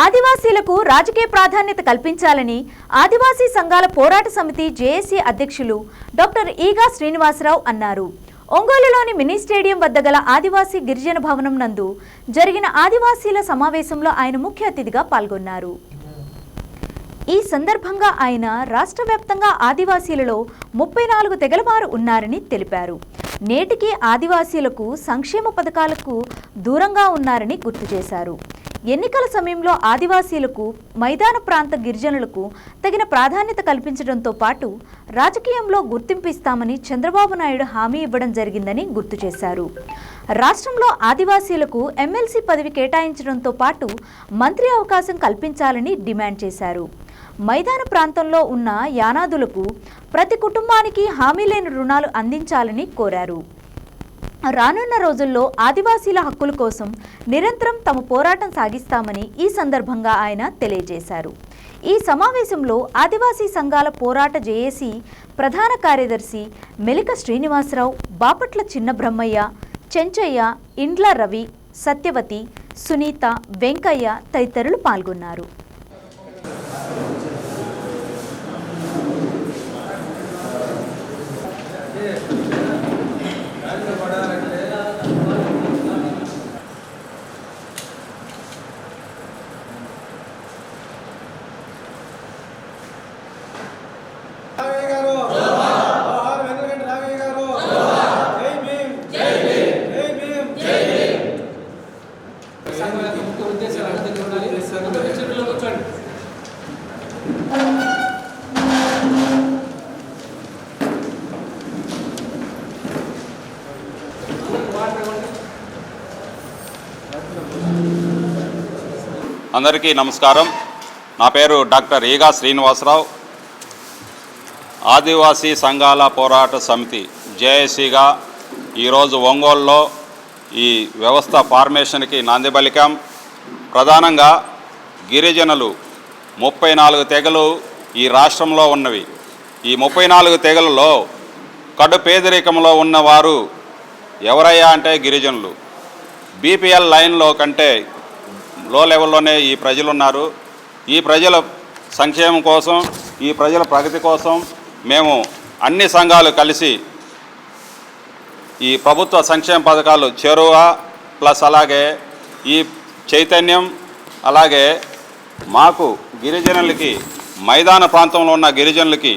ఆదివాసీలకు రాజకీయ ప్రాధాన్యత కల్పించాలని ఆదివాసీ సంఘాల పోరాట సమితి జేఏసీ అధ్యక్షులు డాక్టర్ ఈగా శ్రీనివాసరావు అన్నారు. ఒంగోలులోని మినీ స్టేడియం వద్ద గల ఆదివాసీ గిరిజన భవనం నందు జరిగిన ఆదివాసీల సమావేశంలో ఆయన ముఖ్య అతిథిగా పాల్గొన్నారు. ఈ సందర్భంగా ఆయన రాష్ట్ర వ్యాప్తంగా ఆదివాసీలలో ముప్పై నాలుగు తెగలవారు ఉన్నారని తెలిపారు. నేటికి ఆదివాసీలకు సంక్షేమ పథకాలకు దూరంగా ఉన్నారని గుర్తు చేశారు. ఎన్నికల సమయంలో ఆదివాసీలకు మైదాన ప్రాంత గిరిజనులకు తగిన ప్రాధాన్యత కల్పించడంతో పాటు రాజకీయంలో గుర్తింపు ఇస్తామని చంద్రబాబు నాయుడు హామీ ఇవ్వడం జరిగిందని గుర్తు చేశారు. రాష్ట్రంలో ఆదివాసీలకు ఎమ్మెల్సీ పదవి కేటాయించడంతో పాటు మంత్రి అవకాశం కల్పించాలని డిమాండ్ చేశారు. మైదాన ప్రాంతంలో ఉన్న యానాదులకు ప్రతి కుటుంబానికి హామీ లేని రుణాలు అందించాలని కోరారు. రానున్న రోజుల్లో ఆదివాసీల హక్కుల కోసం నిరంతరం తమ పోరాటం సాగిస్తామని ఈ సందర్భంగా ఆయన తెలియజేశారు. ఈ సమావేశంలో ఆదివాసీ సంఘాల పోరాట జేఏసీ ప్రధాన కార్యదర్శి మెలిక శ్రీనివాసరావు బాపట్ల చిన్న బ్రహ్మయ్య చెంచయ్య ఇండ్ల రవి సత్యవతి సునీత వెంకయ్య తదితరులు పాల్గొన్నారు రామయ్య గారు జోహార్ వెంకటరెడ్డి రామయ్య గారు జై భీమ్ జై భీమ్ జై భీమ్ జై భీమ్ ముఖ్య ఉద్దేశాలు అర్థం ఉండాలి చర్చలో కూర్చోండి అందరికీ నమస్కారం. నా పేరు డాక్టర్ ఈగా శ్రీనివాసరావు. ఆదివాసీ సంఘాల పోరాట సమితి జేఏసీగా ఈరోజు ఒంగోలులో ఈ వ్యవస్థ ఫార్మేషన్కి నాంది పలికాం. ప్రధానంగా గిరిజనులు ముప్పై నాలుగు తెగలు ఈ రాష్ట్రంలో ఉన్నవి. ఈ ముప్పై నాలుగు తెగలలో కడు పేదరికంలో ఉన్నవారు ఎవరయ్యా అంటే గిరిజనులు. బీపీఎల్ లైన్లో కంటే లో లెవెల్లోనే ఈ ప్రజలు ఉన్నారు ఈ ప్రజల సంక్షేమం కోసం ఈ ప్రజల ప్రగతి కోసం మేము అన్ని సంఘాలు కలిసి ఈ ప్రభుత్వ సంక్షేమ పథకాలు చేరువ ప్లస్ అలాగే ఈ చైతన్యం అలాగే మాకు గిరిజనులకి మైదాన ప్రాంతంలో ఉన్న గిరిజనులకి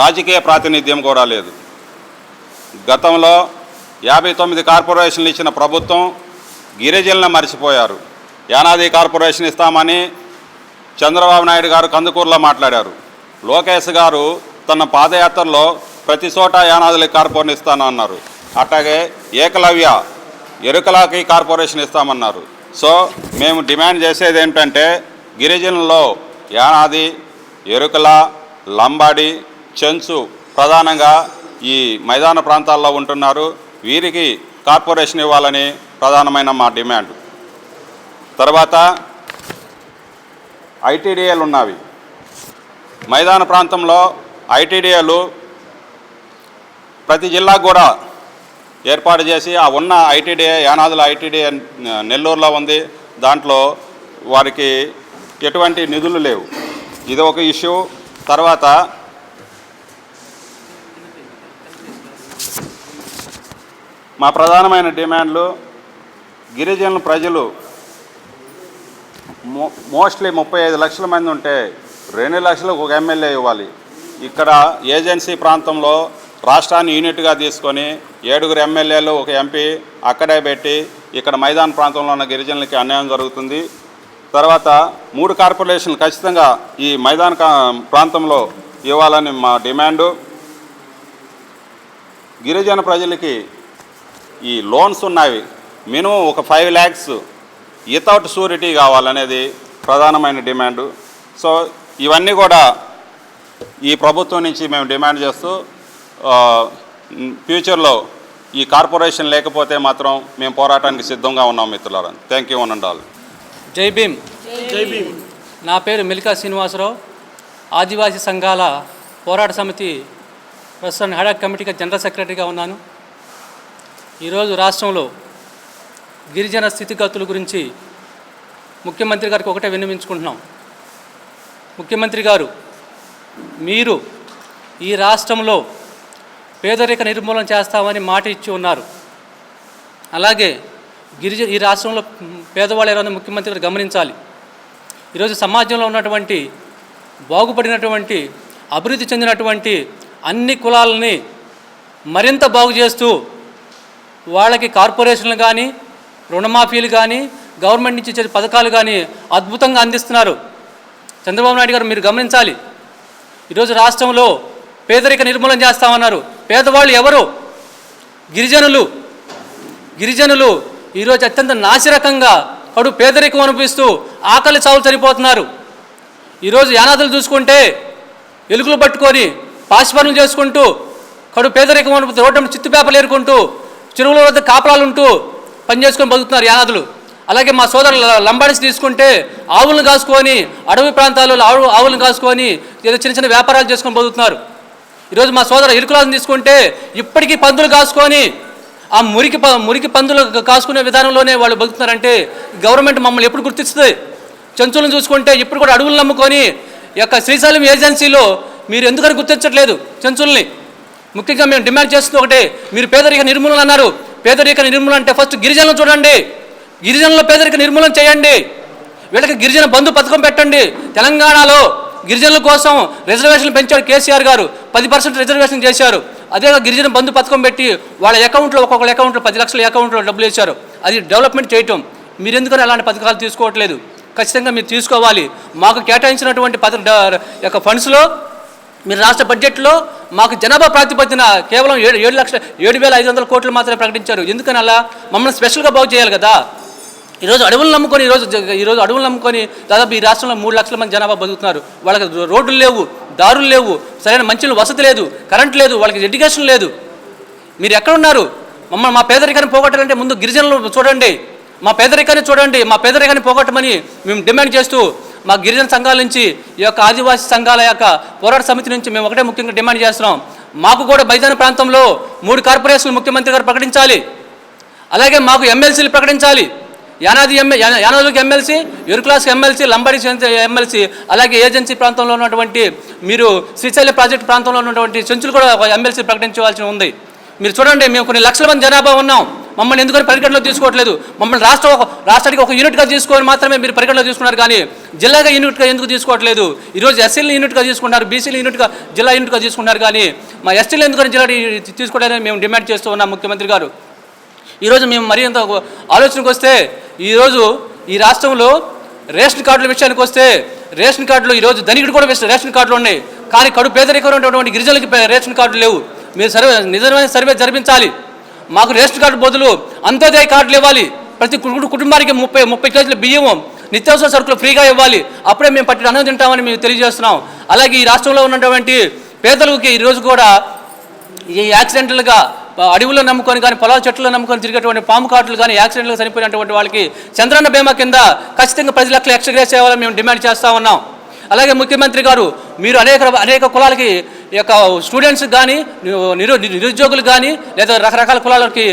రాజకీయ ప్రాతినిధ్యం కూడా లేదు. గతంలో యాభై తొమ్మిది కార్పొరేషన్లు ఇచ్చిన ప్రభుత్వం గిరిజనులను మర్చిపోయారు. యానాది కార్పొరేషన్ ఇస్తామని చంద్రబాబు నాయుడు గారు కందుకూరులో మాట్లాడారు. లోకేష్ గారు తన పాదయాత్రలో ప్రతి చోట యానాదులకి కార్పొరేషన్ ఇస్తాను అన్నారు. అట్లాగే ఏకలవ్య ఎరుకలకి కార్పొరేషన్ ఇస్తామన్నారు. సో మేము డిమాండ్ చేసేది ఏంటంటే గిరిజనుల్లో యానాది ఎరుకల లంబాడి చెంచు ప్రధానంగా ఈ మైదాన ప్రాంతాల్లో ఉంటున్నారు. వీరికి కార్పొరేషన్ ఇవ్వాలని ప్రధానమైన మా డిమాండ్. తర్వాత ఐటీడీఏలు ఉన్నవి. మైదాన ప్రాంతంలో ఐటీడీఏలు ప్రతి జిల్లాకు కూడా ఏర్పాటు చేసి ఆ ఉన్న ఐటీడీఏ యానాదుల ఐటీడీఏ నెల్లూరులో ఉంది. దాంట్లో వారికి ఎటువంటి నిధులు లేవు. ఇది ఒక ఇష్యూ. తర్వాత మా ప్రధానమైన డిమాండ్లు గిరిజనుల ప్రజలు మో మోస్ట్లీ ముప్పై ఐదు లక్షల మంది ఉంటే రెండు లక్షలకు ఒక ఎమ్మెల్యే ఇవ్వాలి. ఇక్కడ ఏజెన్సీ ప్రాంతంలో రాష్ట్రాన్ని యూనిట్గా తీసుకొని ఏడుగురు ఎమ్మెల్యేలు ఒక ఎంపీ అక్కడే పెట్టి ఇక్కడ మైదాన ప్రాంతంలో ఉన్న గిరిజనులకి అన్యాయం జరుగుతుంది. తర్వాత మూడు కార్పొరేషన్లు ఖచ్చితంగా ఈ మైదాన కా- ప్రాంతంలో ఇవ్వాలని మా డిమాండు. గిరిజన ప్రజలకి ఈ లోన్స్ ఉన్నవి మినిమం ఒక ఫైవ్ ల్యాక్స్ వితౌట్ షూరిటీ కావాలనేది ప్రధానమైన డిమాండు. సో ఇవన్నీ కూడా ఈ ప్రభుత్వం నుంచి మేము డిమాండ్ చేస్తూ ఫ్యూచర్లో ఈ కార్పొరేషన్ లేకపోతే మాత్రం మేము పోరాటానికి సిద్ధంగా ఉన్నాం మిత్రులారా. Thank you one and all Jai Bhim. Jai Bhim. నా పేరు మిల్కా శ్రీనివాసరావు. ఆదివాసీ సంఘాల పోరాట సమితి ప్రస్తుతం హడాక్ కమిటీకి జనరల్ సెక్రటరీగా ఉన్నాను. ఈరోజు రాష్ట్రంలో గిరిజన స్థితిగతుల గురించి ముఖ్యమంత్రి గారికి ఒకటే విన్నవించుకుంటున్నాం. ముఖ్యమంత్రి గారు మీరు ఈ రాష్ట్రంలో పేదరిక నిర్మూలన చేస్తామని మాట ఇచ్చి ఉన్నారు. అలాగే గిరిజ ఈ రాష్ట్రంలో పేదవాళ్ళు ఎవరైనా ముఖ్యమంత్రి గారు గమనించాలి. ఈరోజు సమాజంలో ఉన్నటువంటి బాగుపడినటువంటి అభివృద్ధి చెందినటువంటి అన్ని కులాలని మరింత బాగు చేస్తూ వాళ్ళకి కార్పొరేషన్లు కానీ రుణమాఫీలు కానీ గవర్నమెంట్ నుంచి ఇచ్చే పథకాలు కానీ అద్భుతంగా అందిస్తున్నారు. చంద్రబాబు నాయుడు గారు మీరు గమనించాలి. ఈరోజు రాష్ట్రంలో పేదరిక నిర్మూలన చేస్తామన్నారు. పేదవాళ్ళు ఎవరు? గిరిజనులు. గిరిజనులు ఈరోజు అత్యంత నాసిరకంగా కడు పేదరికం అనిపిస్తూ ఆకలి చావులు చనిపోతున్నారు. ఈరోజు యానాదులు చూసుకుంటే ఎలుకలు పట్టుకొని పాశపనులు చేసుకుంటూ కడు పేదరికం అనిపిస్తూ రోడ్డు చిత్తు పేపర్లు ఏరుకుంటూ చెరువుల వద్ద కాపలాలు ఉంటూ పని చేసుకొని బతుకుతున్నారు యానాదులు. అలాగే మా సోదరులు లంబాడిస్ తీసుకుంటే ఆవులను కాసుకొని అడవి ప్రాంతాల్లో ఆవు ఆవులను కాసుకొని ఏదో చిన్న చిన్న వ్యాపారాలు చేసుకొని బతుకుతున్నారు. ఈరోజు మా సోదరు ఇరుకులను తీసుకుంటే ఇప్పటికీ పందులు కాసుకొని ఆ మురికి ప మురికి పందులు కాసుకునే విధానంలోనే వాళ్ళు బతుకుతున్నారంటే గవర్నమెంట్ మమ్మల్ని ఎప్పుడు గుర్తిస్తుంది? చెంచులను చూసుకుంటే ఇప్పుడు కూడా అడవులు నమ్ముకొని యొక్క శ్రీశైలం ఏజెన్సీలో మీరు ఎందుకని గుర్తించట్లేదు చెంచుల్ని ముఖ్యంగా మేము డిమాండ్ చేస్తుంది ఒకటే. మీరు పేదరిక నిర్మూలన అన్నారు. పేదరిక నిర్మూలన అంటే ఫస్ట్ గిరిజనులు చూడండి. గిరిజనుల పేదరిక నిర్మూలన చేయండి. వీళ్ళకి గిరిజన బంధు పథకం పెట్టండి. తెలంగాణలో గిరిజనుల కోసం రిజర్వేషన్లు పెంచాడు కేసీఆర్ గారు. పది పర్సెంట్ రిజర్వేషన్ చేశారు. అదే గిరిజన బంధు పథకం పెట్టి వాళ్ళ అకౌంట్లో ఒక్కొక్కళ్ళ అకౌంట్లో పది లక్షల అకౌంట్లో డబ్బులు వేశారు. అది డెవలప్మెంట్ చేయటం. మీరు ఎందుకని అలాంటి పథకాలు తీసుకోవట్లేదు? ఖచ్చితంగా మీరు తీసుకోవాలి. మాకు కేటాయించినటువంటి పథ యొక్క ఫండ్స్లో మీరు రాష్ట్ర బడ్జెట్లో మాకు జనాభా ప్రాతిపదికన కేవలం ఏడు ఏడు లక్షల ఏడు వేల ఐదు వందల కోట్లు మాత్రమే ప్రకటించారు. ఎందుకని అలా? మమ్మల్ని స్పెషల్గా బాగు చేయాలి కదా. ఈరోజు అడవులు నమ్ముకొని ఈరోజు ఈరోజు అడవులు నమ్ముకొని దాదాపు ఈ రాష్ట్రంలో మూడు లక్షల మంది జనాభా బతుకుతున్నారు. వాళ్ళకి రోడ్లు లేవు దారులు లేవు సరైన మంచి వసతి లేదు కరెంట్ లేదు వాళ్ళకి ఎడ్యుకేషన్ లేదు. మీరు ఎక్కడున్నారు మమ్మల్ని మా పేదరికాన్ని పోగొట్టాలంటే ముందు గిరిజనులు చూడండి. మా పేదరికాన్ని చూడండి మా పేదరికాన్ని పోగొట్టమని మేము డిమాండ్ చేస్తూ మా గిరిజన సంఘాల నుంచి ఈ యొక్క ఆదివాసీ సంఘాల యొక్క పోరాట సమితి నుంచి మేము ఒకటే ముఖ్యంగా డిమాండ్ చేస్తున్నాం. మాకు కూడా మైదాన ప్రాంతంలో మూడు కార్పొరేషన్లు ముఖ్యమంత్రి గారు ప్రకటించాలి. అలాగే మాకు ఎమ్మెల్సీలు ప్రకటించాలి. యానాది ఎమ్మె యానాదులకు ఎమ్మెల్సీ ఎరుకులాస్కి ఎమ్మెల్సీ లంబడి ఎమ్మెల్సీ అలాగే ఏజెన్సీ ప్రాంతంలో ఉన్నటువంటి మీరు శ్రీశైలం ప్రాజెక్టు ప్రాంతంలో ఉన్నటువంటి చెంచులు కూడా ఎమ్మెల్సీ ప్రకటించవలసి ఉంది. మీరు చూడండి మేము కొన్ని లక్షల మంది జనాభా ఉన్నాం. మమ్మల్ని ఎందుకని పరిగణలో తీసుకోవట్లేదు? మమ్మల్ని రాష్ట్ర ఒక రాష్ట్రానికి ఒక యూనిట్గా తీసుకొని మాత్రమే మీరు పరిగణలో తీసుకున్నారు కానీ జిల్లాగా యూనిట్గా ఎందుకు తీసుకోవట్లేదు? ఈరోజు ఎస్సీలు యూనిట్గా తీసుకుంటున్నారు బీసీలు యూనిట్గా జిల్లా యూనిట్గా తీసుకున్నారు కానీ మా ఎస్టీలు ఎందుకని జిల్లా తీసుకోవడానికి మేము డిమాండ్ చేస్తూ ఉన్నాం ముఖ్యమంత్రి గారు. ఈరోజు మేము మరీ ఎంత ఆలోచనకు వస్తే ఈరోజు ఈ రాష్ట్రంలో రేషన్ కార్డుల విషయానికి వస్తే రేషన్ కార్డులు ఈరోజు ధనికుడు కూడా రేషన్ కార్డులు ఉన్నాయి. కానీ కడు పేదరికం ఉన్నటువంటి గిరిజనులకి రేషన్ కార్డులు లేవు. మీరు సర్వే నిజమైన సర్వే జరిపించాలి. మాకు రేషన్ కార్డు బదులు అంత్యోదయ కార్డులు ఇవ్వాలి. ప్రతి కుటుంబానికి ముప్పై ముప్పై కేజీల బియ్యం నిత్యావసర సరుకులు ఫ్రీగా ఇవ్వాలి. అప్పుడే మేము పట్టి అన్నం తింటామని మేము తెలియజేస్తున్నాం. అలాగే ఈ రాష్ట్రంలో ఉన్నటువంటి పేదలకి ఈరోజు కూడా ఈ యాక్సిడెంట్లుగా అడవుల్లో నమ్ముకొని కానీ పొలాల చెట్లు నమ్ముకొని తిరిగేటువంటి పాము కాట్లు కానీ యాక్సిడెంట్లు చనిపోయినటువంటి వాళ్ళకి చంద్రన్న బీమా కింద ఖచ్చితంగా పది లక్షల ఎక్స్గ్రేస్ చేయాలని మేము డిమాండ్ చేస్తూ ఉన్నాం. అలాగే ముఖ్యమంత్రి గారు మీరు అనేక అనేక కులాలకి ఈ యొక్క స్టూడెంట్స్ కానీ నిరు నిరుద్యోగులు కానీ లేదా రకరకాల కులాలకి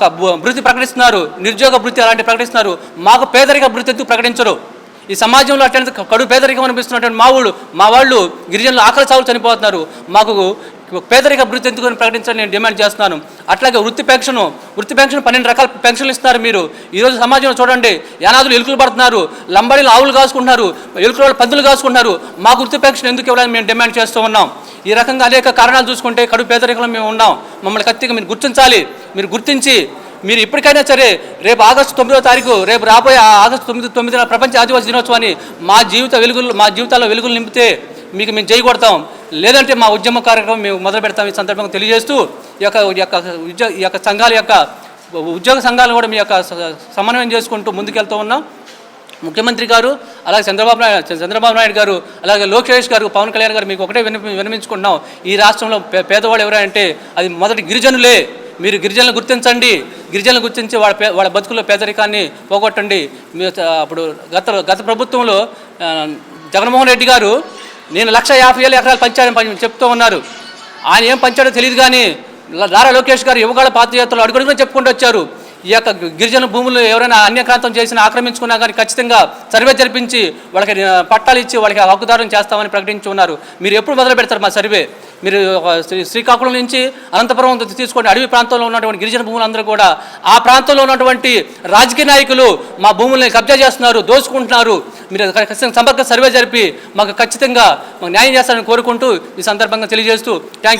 వృత్తి భృతి ప్రకటిస్తున్నారు. నిరుద్యోగ భృతి అలాంటివి ప్రకటిస్తున్నారు. మాకు పేదరిక భృతి ఎందుకు ప్రకటించరు? ఈ సమాజంలో అట్లాంటి కడు పేదరికం అనిపిస్తున్నటువంటి మా ఊళ్ళు మా వాళ్ళు గిరిజనులు ఆకలి చావులు చనిపోతున్నారు. మాకు పేదరిక వృత్తి ఎందుకు ప్రకటించాలని నేను డిమాండ్ చేస్తున్నాను. అట్లాగే వృత్తి పెన్షన్ వృత్తి పెన్షన్ పన్నెండు రకాల పెన్షన్లు ఇస్తున్నారు మీరు. ఈరోజు సమాజంలో చూడండి యానాదులు ఎలుకలు పడుతున్నారు లంబడీలు ఆవులు కాసుకుంటున్నారు ఎలుకల వాళ్ళు పందులు కాసుకుంటున్నారు. మా వృత్తి పెన్షన్ ఎందుకు ఇవ్వాలని మేము డిమాండ్ చేస్తూ ఉన్నాం. ఈ రకంగా అనేక కారణాలు చూసుకుంటే కడు పేదరికంలో మేము ఉన్నాం. మమ్మల్ని ఖచ్చితంగా మీరు గుర్తించాలి. మీరు గుర్తించి మీరు ఇప్పటికైనా సరే రేపు ఆగస్టు తొమ్మిదో తారీఖు రేపు రాబోయే ఆగస్టు తొమ్మిది తొమ్మిదిన ప్రపంచ ఆదివాసీ దినోత్సవాన్ని మా జీవిత వెలుగులు మా జీవితాల్లో వెలుగులు నింపితే మీకు మేము చేయి కొడతాం. లేదంటే మా ఉద్యమ కార్యక్రమం మేము మొదలు పెడతాం ఈ సందర్భంగా తెలియజేస్తూ ఈ యొక్క యొక్క ఉద్యోగ ఈ యొక్క సంఘాల యొక్క ఉద్యోగ సంఘాలను కూడా మీ యొక్క స- సమన్వయం చేసుకుంటూ ముందుకెళ్తూ ఉన్నాం. ముఖ్యమంత్రి గారు అలాగే చంద్రబాబు నాయుడు చంద్రబాబు నాయుడు గారు అలాగే లోకేష్ గారు పవన్ కళ్యాణ్ గారు మీకు ఒకటే విని వినమించుకుంటున్నాం. ఈ రాష్ట్రంలో పే- పేదవాళ్ళు ఎవరంటే అది మొదటి గిరిజనులే. మీరు గిరిజనులు గుర్తించండి. గిరిజనులు గుర్తించి వాళ్ళ పే వాళ్ళ బతుకుల్లో పేదరికాన్ని పోగొట్టండి. మీ అప్పుడు గత గత ప్రభుత్వంలో జగన్మోహన్ రెడ్డి గారు నేను లక్ష యాభై వేల ఎకరాలు పంచాడని పని చెప్తూ ఉన్నారు. ఆయన ఏం పంచాడో తెలియదు కానీ దారా నారా లోకేష్ గారు యువగాళ్ళ పాదయాత్రలు అడుగుడుగునా చెప్పుకుంటూ వచ్చారు. ఈ యొక్క గిరిజన భూములు ఎవరైనా అన్యక్రాంతం చేసినా ఆక్రమించుకున్నా కానీ ఖచ్చితంగా సర్వే జరిపించి వాళ్ళకి పట్టాలు ఇచ్చి వాళ్ళకి హక్కుదారం చేస్తామని ప్రకటించి ఉన్నారు. మీరు ఎప్పుడు మొదలు పెడతారు మా సర్వే? మీరు శ్రీ- శ్రీకాకుళం నుంచి అనంతపురం తీసుకొని అడవి ప్రాంతంలో ఉన్నటువంటి గిరిజన భూములందరూ కూడా ఆ ప్రాంతంలో ఉన్నటువంటి రాజకీయ నాయకులు మా భూముల్ని కబ్జా చేస్తున్నారు దోచుకుంటున్నారు. మీరు ఖచ్చితంగా సంపర్క సర్వే జరిపి మాకు ఖచ్చితంగా మాకు న్యాయం చేస్తారని కోరుకుంటూ ఈ సందర్భంగా తెలియజేస్తూ థ్యాంక్